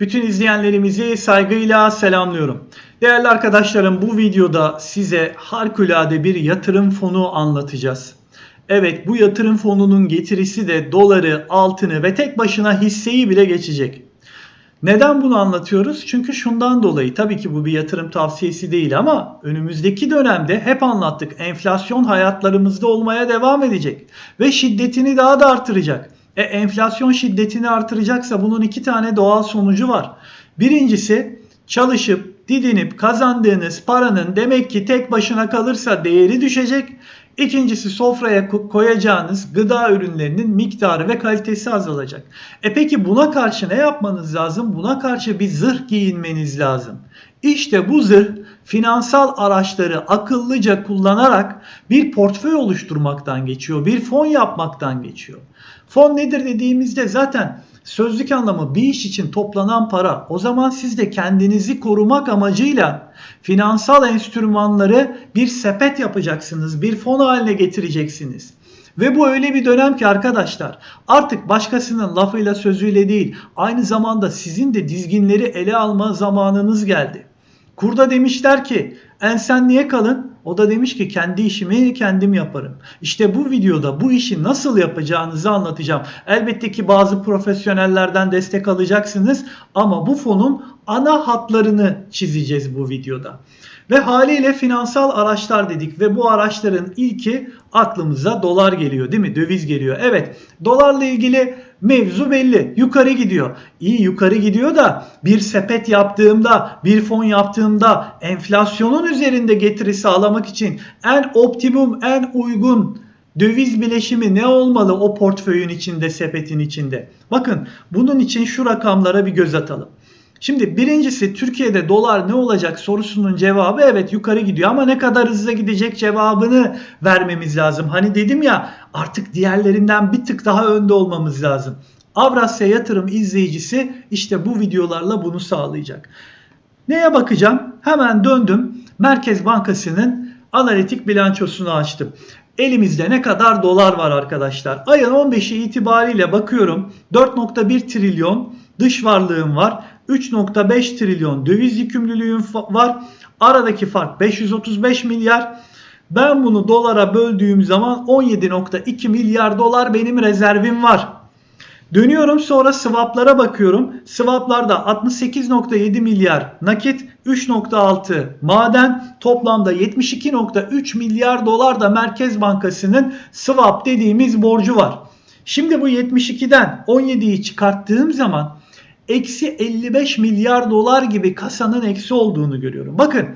Bütün izleyenlerimizi saygıyla selamlıyorum. Değerli arkadaşlarım bu videoda size harikulade bir yatırım fonu anlatacağız. Evet bu yatırım fonunun getirisi de doları, altını ve tek başına hisseyi bile geçecek. Neden bunu anlatıyoruz? Çünkü şundan dolayı tabii ki bu bir yatırım tavsiyesi değil ama önümüzdeki dönemde hep anlattık enflasyon hayatlarımızda olmaya devam edecek ve şiddetini daha da artıracak. E, enflasyon şiddetini artıracaksa bunun iki tane doğal sonucu var. Birincisi çalışıp didinip kazandığınız paranın demek ki tek başına kalırsa değeri düşecek. İkincisi sofraya ko- koyacağınız gıda ürünlerinin miktarı ve kalitesi azalacak. E peki buna karşı ne yapmanız lazım? Buna karşı bir zırh giyinmeniz lazım. İşte bu zırh finansal araçları akıllıca kullanarak bir portföy oluşturmaktan geçiyor. Bir fon yapmaktan geçiyor. Fon nedir dediğimizde zaten sözlük anlamı bir iş için toplanan para. O zaman siz de kendinizi korumak amacıyla finansal enstrümanları bir sepet yapacaksınız. Bir fon haline getireceksiniz. Ve bu öyle bir dönem ki arkadaşlar artık başkasının lafıyla sözüyle değil aynı zamanda sizin de dizginleri ele alma zamanınız geldi. Kurda demişler ki ensenliğe kalın. O da demiş ki kendi işimi kendim yaparım. İşte bu videoda bu işi nasıl yapacağınızı anlatacağım. Elbette ki bazı profesyonellerden destek alacaksınız ama bu fonun ana hatlarını çizeceğiz bu videoda. Ve haliyle finansal araçlar dedik ve bu araçların ilki aklımıza dolar geliyor değil mi? Döviz geliyor. Evet dolarla ilgili mevzu belli. Yukarı gidiyor. İyi yukarı gidiyor da bir sepet yaptığımda, bir fon yaptığımda enflasyonun üzerinde getiri sağlamak için en optimum, en uygun döviz bileşimi ne olmalı o portföyün içinde, sepetin içinde? Bakın bunun için şu rakamlara bir göz atalım. Şimdi birincisi Türkiye'de dolar ne olacak sorusunun cevabı evet yukarı gidiyor ama ne kadar hızlı gidecek cevabını vermemiz lazım. Hani dedim ya artık diğerlerinden bir tık daha önde olmamız lazım. Avrasya Yatırım izleyicisi işte bu videolarla bunu sağlayacak. Neye bakacağım? Hemen döndüm. Merkez Bankası'nın analitik bilançosunu açtım. Elimizde ne kadar dolar var arkadaşlar? Ayın 15'i itibariyle bakıyorum. 4.1 trilyon dış varlığım var. 3.5 trilyon döviz yükümlülüğüm var. Aradaki fark 535 milyar. Ben bunu dolara böldüğüm zaman 17.2 milyar dolar benim rezervim var. Dönüyorum sonra swaplara bakıyorum. Swaplarda 68.7 milyar nakit, 3.6 maden, toplamda 72.3 milyar dolar da Merkez Bankası'nın swap dediğimiz borcu var. Şimdi bu 72'den 17'yi çıkarttığım zaman eksi 55 milyar dolar gibi kasanın eksi olduğunu görüyorum. Bakın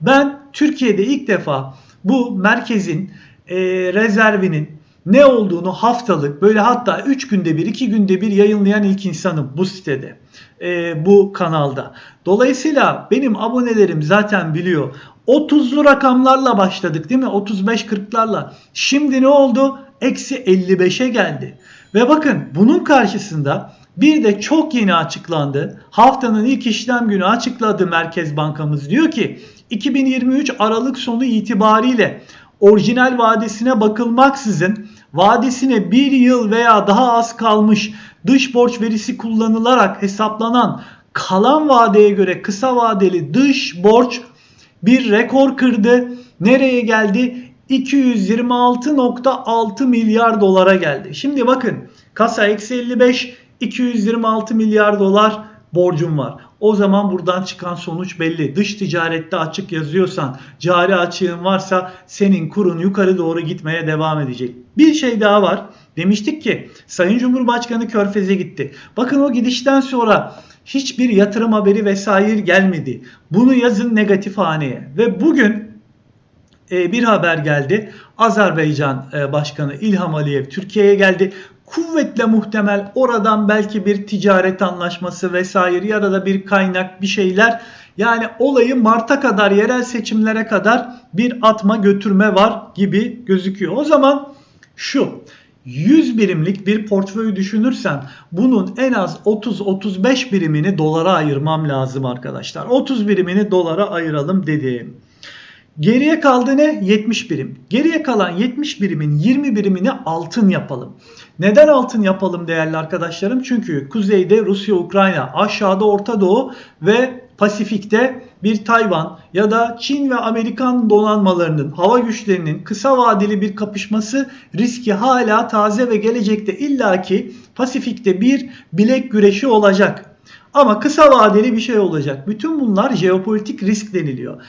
ben Türkiye'de ilk defa bu merkezin e, rezervinin ne olduğunu haftalık böyle hatta 3 günde bir 2 günde bir yayınlayan ilk insanım bu sitede e, bu kanalda. Dolayısıyla benim abonelerim zaten biliyor. 30'lu rakamlarla başladık değil mi? 35-40'larla. Şimdi ne oldu? Eksi 55'e geldi. Ve bakın bunun karşısında bir de çok yeni açıklandı. Haftanın ilk işlem günü açıkladı Merkez Bankamız. Diyor ki 2023 Aralık sonu itibariyle orijinal vadesine bakılmaksızın vadesine bir yıl veya daha az kalmış dış borç verisi kullanılarak hesaplanan kalan vadeye göre kısa vadeli dış borç bir rekor kırdı. Nereye geldi? 226.6 milyar dolara geldi. Şimdi bakın kasa eksi 55 226 milyar dolar borcum var. O zaman buradan çıkan sonuç belli. Dış ticarette açık yazıyorsan, cari açığın varsa senin kurun yukarı doğru gitmeye devam edecek. Bir şey daha var. Demiştik ki Sayın Cumhurbaşkanı Körfez'e gitti. Bakın o gidişten sonra hiçbir yatırım haberi vesaire gelmedi. Bunu yazın negatif haneye. Ve bugün e, bir haber geldi. Azerbaycan e, Başkanı İlham Aliyev Türkiye'ye geldi. Kuvvetle muhtemel oradan belki bir ticaret anlaşması vesaire ya da bir kaynak bir şeyler. Yani olayı Mart'a kadar yerel seçimlere kadar bir atma götürme var gibi gözüküyor. O zaman şu 100 birimlik bir portföy düşünürsem bunun en az 30-35 birimini dolara ayırmam lazım arkadaşlar. 30 birimini dolara ayıralım dedim. Geriye kaldı ne? 70 birim. Geriye kalan 70 birimin 20 birimini altın yapalım. Neden altın yapalım değerli arkadaşlarım? Çünkü kuzeyde Rusya, Ukrayna, aşağıda Orta Doğu ve Pasifik'te bir Tayvan ya da Çin ve Amerikan donanmalarının, hava güçlerinin kısa vadeli bir kapışması riski hala taze ve gelecekte illaki Pasifik'te bir bilek güreşi olacak. Ama kısa vadeli bir şey olacak. Bütün bunlar jeopolitik risk deniliyor.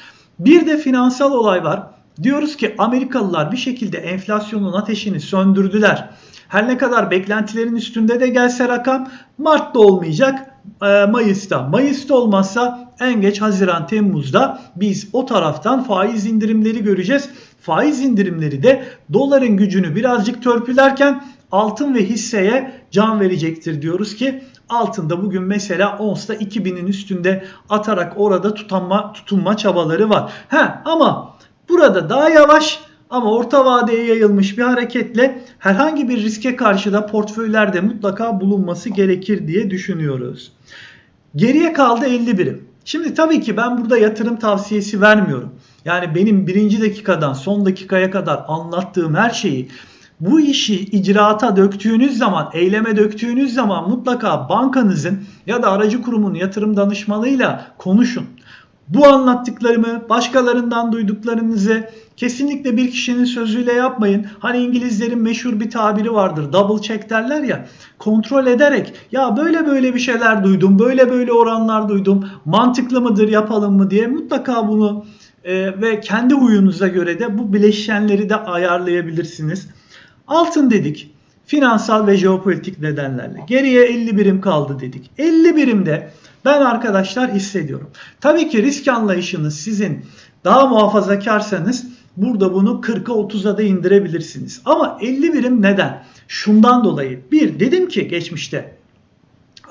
Bir de finansal olay var. Diyoruz ki Amerikalılar bir şekilde enflasyonun ateşini söndürdüler. Her ne kadar beklentilerin üstünde de gelse rakam Mart'ta olmayacak, e, Mayıs'ta. Mayıs'ta olmazsa en geç Haziran Temmuz'da biz o taraftan faiz indirimleri göreceğiz. Faiz indirimleri de doların gücünü birazcık törpülerken altın ve hisseye can verecektir diyoruz ki altında bugün mesela onsta 2000'in üstünde atarak orada tutanma, tutunma çabaları var. Ha ama burada daha yavaş ama orta vadeye yayılmış bir hareketle herhangi bir riske karşı da portföylerde mutlaka bulunması gerekir diye düşünüyoruz. Geriye kaldı 50 birim. Şimdi tabii ki ben burada yatırım tavsiyesi vermiyorum. Yani benim birinci dakikadan son dakikaya kadar anlattığım her şeyi bu işi icraata döktüğünüz zaman, eyleme döktüğünüz zaman mutlaka bankanızın ya da aracı kurumun yatırım danışmanıyla konuşun. Bu anlattıklarımı başkalarından duyduklarınızı kesinlikle bir kişinin sözüyle yapmayın. Hani İngilizlerin meşhur bir tabiri vardır. Double check derler ya. Kontrol ederek ya böyle böyle bir şeyler duydum. Böyle böyle oranlar duydum. Mantıklı mıdır yapalım mı diye mutlaka bunu e, ve kendi huyunuza göre de bu bileşenleri de ayarlayabilirsiniz. Altın dedik. Finansal ve jeopolitik nedenlerle. Geriye 50 birim kaldı dedik. 50 birimde ben arkadaşlar hissediyorum. Tabii ki risk anlayışınız sizin daha muhafazakarsanız burada bunu 40'a 30'a da indirebilirsiniz. Ama 50 birim neden? Şundan dolayı. Bir dedim ki geçmişte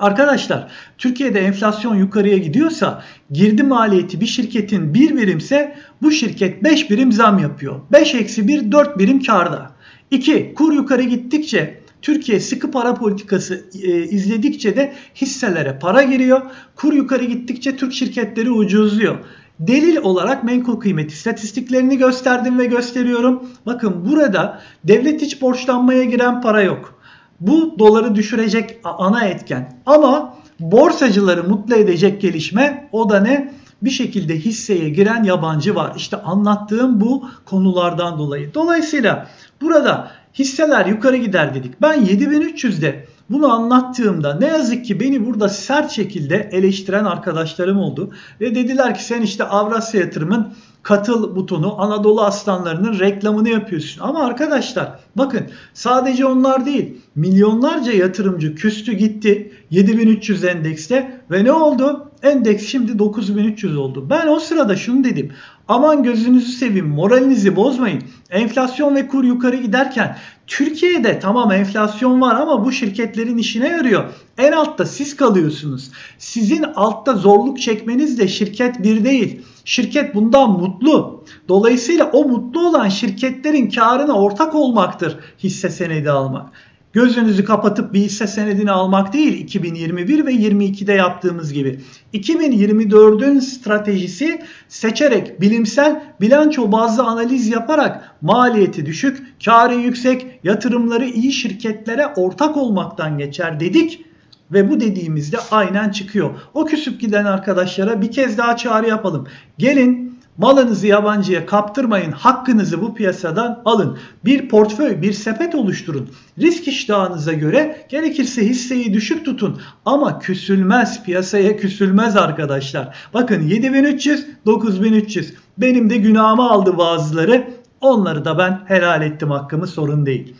Arkadaşlar Türkiye'de enflasyon yukarıya gidiyorsa girdi maliyeti bir şirketin 1 birimse bu şirket 5 birim zam yapıyor. 5 eksi 1 4 birim karda. 2. Kur yukarı gittikçe Türkiye sıkı para politikası e, izledikçe de hisselere para giriyor. Kur yukarı gittikçe Türk şirketleri ucuzluyor. Delil olarak menkul kıymet istatistiklerini gösterdim ve gösteriyorum. Bakın burada devlet hiç borçlanmaya giren para yok. Bu doları düşürecek ana etken. Ama borsacıları mutlu edecek gelişme o da ne? Bir şekilde hisseye giren yabancı var. İşte anlattığım bu konulardan dolayı. Dolayısıyla burada hisseler yukarı gider dedik. Ben 7300'de bunu anlattığımda ne yazık ki beni burada sert şekilde eleştiren arkadaşlarım oldu. Ve dediler ki sen işte Avrasya Yatırım'ın katıl butonu Anadolu Aslanları'nın reklamını yapıyorsun. Ama arkadaşlar bakın sadece onlar değil milyonlarca yatırımcı küstü gitti 7300 endekste ve ne oldu? Endeks şimdi 9300 oldu. Ben o sırada şunu dedim. Aman gözünüzü seveyim moralinizi bozmayın. Enflasyon ve kur yukarı giderken Türkiye'de tamam enflasyon var ama bu şirketlerin işine yarıyor. En altta siz kalıyorsunuz. Sizin altta zorluk çekmenizle şirket bir değil. Şirket bundan mutlu. Dolayısıyla o mutlu olan şirketlerin karına ortak olmaktır hisse senedi almak. Gözünüzü kapatıp bir hisse senedini almak değil 2021 ve 22'de yaptığımız gibi. 2024'ün stratejisi seçerek bilimsel bilanço bazlı analiz yaparak maliyeti düşük, karı yüksek, yatırımları iyi şirketlere ortak olmaktan geçer dedik. Ve bu dediğimizde aynen çıkıyor. O küsüp giden arkadaşlara bir kez daha çağrı yapalım. Gelin Malınızı yabancıya kaptırmayın. Hakkınızı bu piyasadan alın. Bir portföy, bir sepet oluşturun. Risk iştahınıza göre gerekirse hisseyi düşük tutun. Ama küsülmez. Piyasaya küsülmez arkadaşlar. Bakın 7300, 9300. Benim de günahımı aldı bazıları. Onları da ben helal ettim hakkımı sorun değil.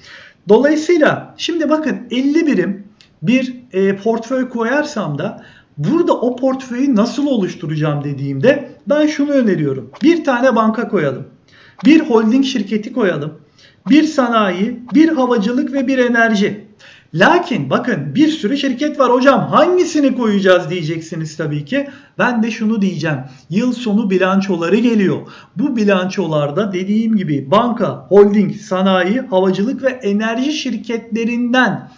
Dolayısıyla şimdi bakın 50 birim bir e, portföy koyarsam da Burada o portföyü nasıl oluşturacağım dediğimde ben şunu öneriyorum. Bir tane banka koyalım. Bir holding şirketi koyalım. Bir sanayi, bir havacılık ve bir enerji. Lakin bakın bir sürü şirket var hocam hangisini koyacağız diyeceksiniz tabii ki. Ben de şunu diyeceğim. Yıl sonu bilançoları geliyor. Bu bilançolarda dediğim gibi banka, holding, sanayi, havacılık ve enerji şirketlerinden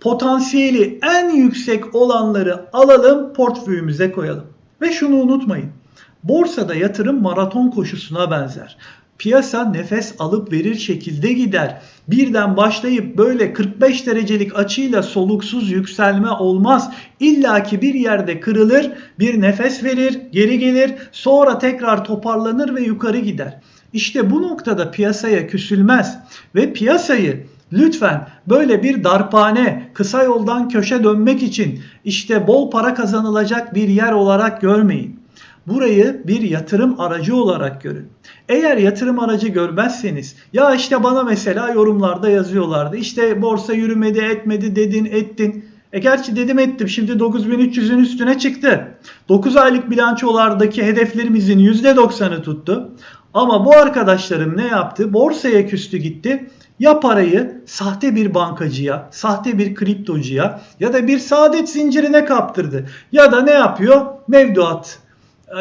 potansiyeli en yüksek olanları alalım portföyümüze koyalım. Ve şunu unutmayın. Borsada yatırım maraton koşusuna benzer. Piyasa nefes alıp verir şekilde gider. Birden başlayıp böyle 45 derecelik açıyla soluksuz yükselme olmaz. İlla ki bir yerde kırılır, bir nefes verir, geri gelir, sonra tekrar toparlanır ve yukarı gider. İşte bu noktada piyasaya küsülmez ve piyasayı Lütfen böyle bir darpane, kısa yoldan köşe dönmek için işte bol para kazanılacak bir yer olarak görmeyin. Burayı bir yatırım aracı olarak görün. Eğer yatırım aracı görmezseniz ya işte bana mesela yorumlarda yazıyorlardı. İşte borsa yürümedi etmedi dedin ettin. E gerçi dedim ettim şimdi 9300'ün üstüne çıktı. 9 aylık bilançolardaki hedeflerimizin %90'ı tuttu. Ama bu arkadaşlarım ne yaptı? Borsaya küstü gitti. Ya parayı sahte bir bankacıya, sahte bir kriptocuya ya da bir saadet zincirine kaptırdı. Ya da ne yapıyor? Mevduat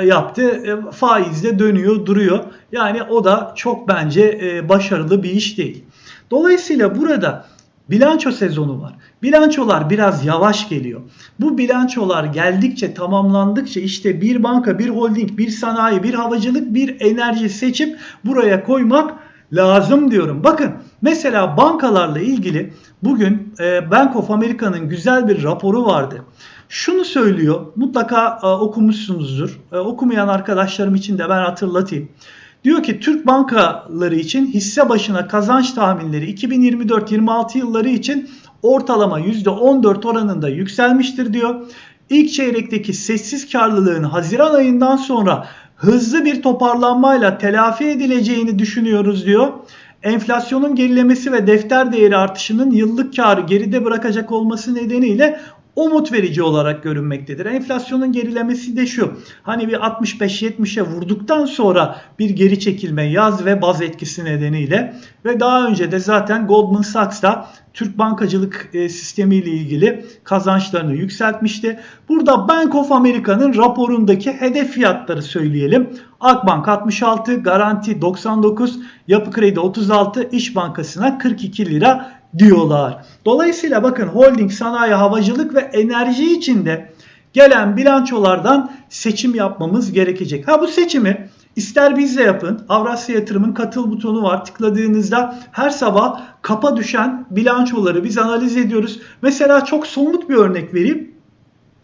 yaptı. E, faizle dönüyor, duruyor. Yani o da çok bence e, başarılı bir iş değil. Dolayısıyla burada bilanço sezonu var. Bilançolar biraz yavaş geliyor. Bu bilançolar geldikçe, tamamlandıkça işte bir banka, bir holding, bir sanayi, bir havacılık, bir enerji seçip buraya koymak lazım diyorum. Bakın mesela bankalarla ilgili bugün Bank of America'nın güzel bir raporu vardı şunu söylüyor. Mutlaka e, okumuşsunuzdur. E, okumayan arkadaşlarım için de ben hatırlatayım. Diyor ki Türk bankaları için hisse başına kazanç tahminleri 2024-26 yılları için ortalama %14 oranında yükselmiştir diyor. İlk çeyrekteki sessiz karlılığın Haziran ayından sonra hızlı bir toparlanmayla telafi edileceğini düşünüyoruz diyor. Enflasyonun gerilemesi ve defter değeri artışının yıllık karı geride bırakacak olması nedeniyle umut verici olarak görünmektedir. Enflasyonun gerilemesi de şu. Hani bir 65-70'e vurduktan sonra bir geri çekilme yaz ve baz etkisi nedeniyle ve daha önce de zaten Goldman Sachs da Türk bankacılık e, sistemi ile ilgili kazançlarını yükseltmişti. Burada Bank of America'nın raporundaki hedef fiyatları söyleyelim. Akbank 66, Garanti 99, Yapı Kredi 36, İş Bankası'na 42 lira diyorlar. Dolayısıyla bakın holding, sanayi, havacılık ve enerji içinde gelen bilançolardan seçim yapmamız gerekecek. Ha bu seçimi ister bizle yapın. Avrasya Yatırım'ın katıl butonu var. Tıkladığınızda her sabah kapa düşen bilançoları biz analiz ediyoruz. Mesela çok somut bir örnek vereyim.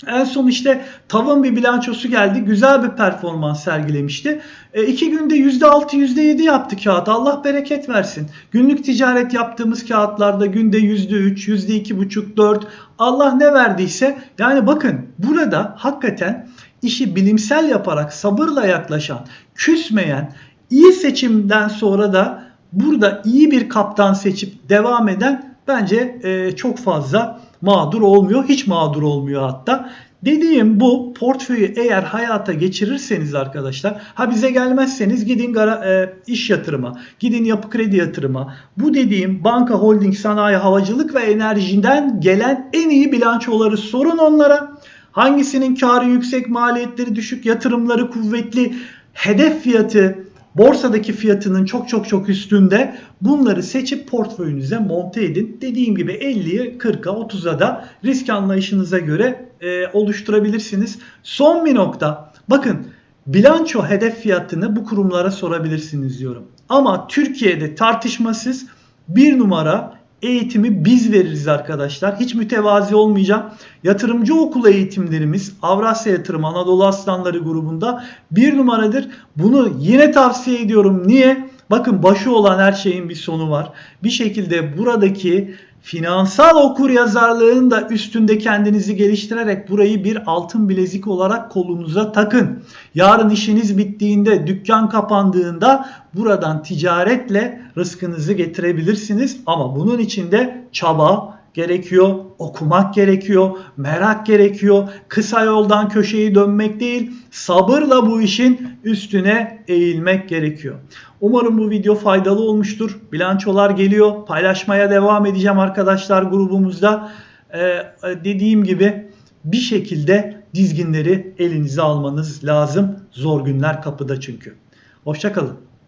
En son işte tavan bir bilançosu geldi. Güzel bir performans sergilemişti. E, iki günde %6 %7 yaptı kağıt. Allah bereket versin. Günlük ticaret yaptığımız kağıtlarda günde %3, %2,5, 4 Allah ne verdiyse yani bakın burada hakikaten işi bilimsel yaparak sabırla yaklaşan, küsmeyen, iyi seçimden sonra da burada iyi bir kaptan seçip devam eden bence e, çok fazla mağdur olmuyor. Hiç mağdur olmuyor hatta. Dediğim bu portföyü eğer hayata geçirirseniz arkadaşlar ha bize gelmezseniz gidin gara, e, iş yatırıma, gidin yapı kredi yatırıma. Bu dediğim banka, holding, sanayi, havacılık ve enerjiden gelen en iyi bilançoları sorun onlara. Hangisinin karı yüksek, maliyetleri düşük, yatırımları kuvvetli, hedef fiyatı, borsadaki fiyatının çok çok çok üstünde bunları seçip portföyünüze monte edin. Dediğim gibi 50'ye 40'a 30'a da risk anlayışınıza göre e, oluşturabilirsiniz. Son bir nokta bakın bilanço hedef fiyatını bu kurumlara sorabilirsiniz diyorum. Ama Türkiye'de tartışmasız bir numara eğitimi biz veririz arkadaşlar. Hiç mütevazi olmayacağım. Yatırımcı okulu eğitimlerimiz Avrasya Yatırım Anadolu Aslanları grubunda bir numaradır. Bunu yine tavsiye ediyorum. Niye? Bakın başı olan her şeyin bir sonu var. Bir şekilde buradaki finansal okur yazarlığın da üstünde kendinizi geliştirerek burayı bir altın bilezik olarak kolunuza takın. Yarın işiniz bittiğinde, dükkan kapandığında buradan ticaretle rızkınızı getirebilirsiniz. Ama bunun için de çaba, gerekiyor, okumak gerekiyor, merak gerekiyor. Kısa yoldan köşeyi dönmek değil, sabırla bu işin üstüne eğilmek gerekiyor. Umarım bu video faydalı olmuştur. Bilançolar geliyor. Paylaşmaya devam edeceğim arkadaşlar grubumuzda. Ee, dediğim gibi bir şekilde dizginleri elinize almanız lazım. Zor günler kapıda çünkü. Hoşçakalın.